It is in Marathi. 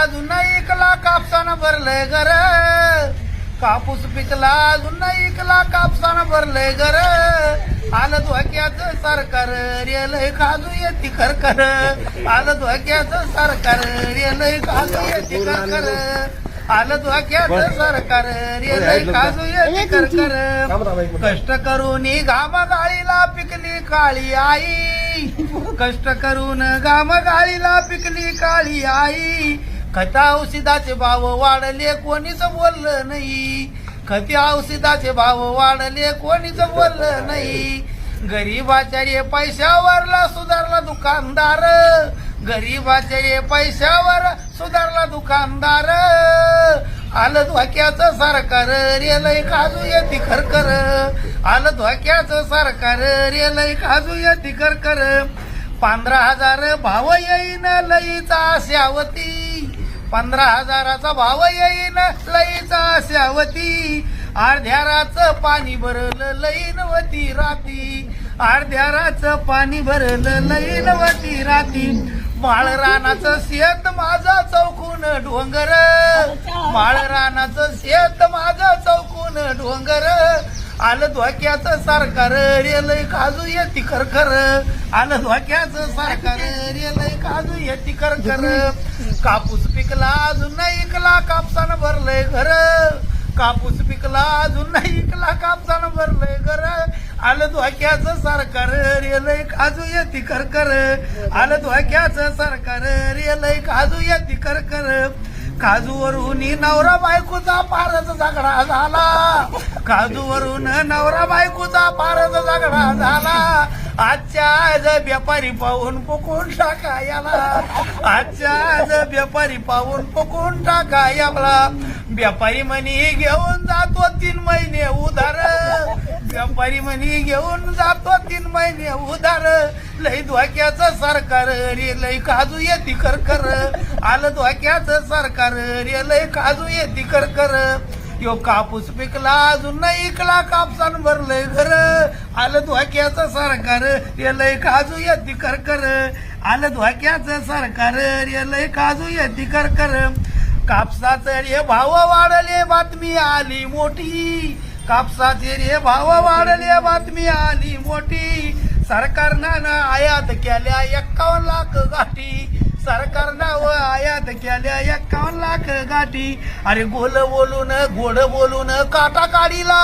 अजून ऐकला कापसानं भरलंय घर. कापूस पिकला अजून ऐकला कापसानं भरलंय घर. आलं धोक्याचं सरकार रेलय खाजू येते खरखर. आलं धोक्याचं सरकार रेलय खाजू येते खरखर. आलं धोक्याचं सरकार रेलय खाजू येते खरखर. कष्ट करून घाम गाळीला पिकली काळी आई. कष्ट करून घाम गाळीला पिकली काळी आई. खता औषधाचे भाव वाढले कोणीच बोललं नाही. खती औषधाचे भाव वाढले कोणीच बोललं नाही. गरीबाच्या रे पैशावरला सुधारला दुकानदार. गरीबाच्या रे पैशावर सुधारला दुकानदार. आलं धोक्याचं सरकार रेलय काजू येते खरकर आलं धोक्याचं सरकार रेलय काजू येते खरकर पंधरा हजार भाव येईन लईचा श्यावती पंधरा हजाराचा भाव येईन लईचा श्यावती अर्ध्याराचं पाणी भरलं लईनवती राती. अर्ध्याराचं पाणी भरलं लईनवती राती. माळरानाचं शेत माझा चौकून डोंगर. माळरानाचं शेत माझा चौकून डोंगर. आलं धोक्याचं सरकार रेलय काजू येती खरखर. आलं धोक्याचं सरकार रेलय काजू येती खरखर. कापूस पिकला अजून नाही इकला कापसानं भरलंय घर. कापूस पिकला अजून नाही इकला कापसानं भरलंय घर. आलं धोक्याच सरकार रेलय काजू येते कर आलं धोक्याच सरकार रेलय काजू येते कर काजूवरून नवरा बायकोचा फारच झगडा झाला. काजूवरून नवरा बायकोचा फारच झगडा झाला. आजच्या आज व्यापारी पाहून पुकून टाका याला. आजच्या आज व्यापारी पाहून पुकून टाका याला. व्यापारी म्हणी घेऊन जातो तीन महिने उधार. व्यापारी म्हणी घेऊन जातो तीन महिने उधार. लई धोक्याचं सरकार रे लई काजू येते करकर. आलं धोक्याचं सरकार रे लई काजू येते करकर. यो कापूस पिकला अजून नाही इकला कापसान भरलंय घर. आलं धोक्याचं सरकार रे लई काजू येते कर आलं धोक्याचं सरकार रे लई काजू येते कर कापसाचं रे भाव वाढले बातमी आली मोठी. कापसाचे रे भाव वाढले बातमी आली मोठी. सरकारनं ना आयात केल्या एक्कावन्न लाख गाठी. सरकारनं व आयात केल्या एक्कावन्न लाख गाठी. अरे गोल बोलून गोड बोलून काटा काढीला.